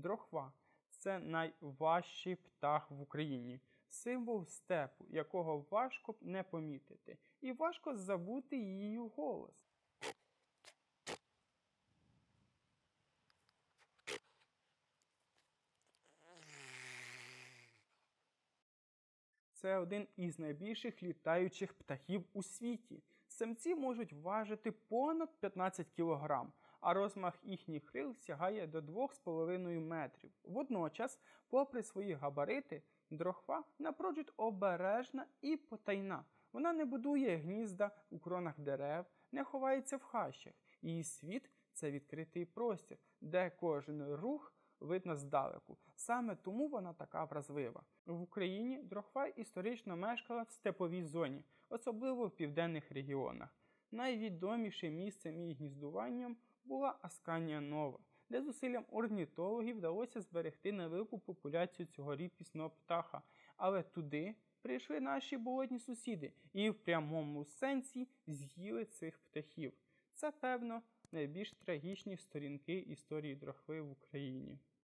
Дрохва це найважчий птах в Україні, символ степу, якого важко не помітити, і важко забути її голос. Це один із найбільших літаючих птахів у світі. Самці можуть важити понад 15 кг, а розмах їхніх крил сягає до 2,5 метрів. Водночас, попри свої габарити, дрохва напрочуд обережна і потайна. Вона не будує гнізда у кронах дерев, не ховається в хащах. Її світ це відкритий простір, де кожен рух видно здалеку. Саме тому вона така вразлива. В Україні дрохва історично мешкала в степовій зоні, особливо в південних регіонах. Найвідомішим місцем її гніздуванням була Асканія Нова, де зусиллям орнітологів вдалося зберегти невелику популяцію цього рідкісного птаха. Але туди прийшли наші болотні сусіди і в прямому сенсі з'їли цих птахів. Це, певно, найбільш трагічні сторінки історії дрохви в Україні.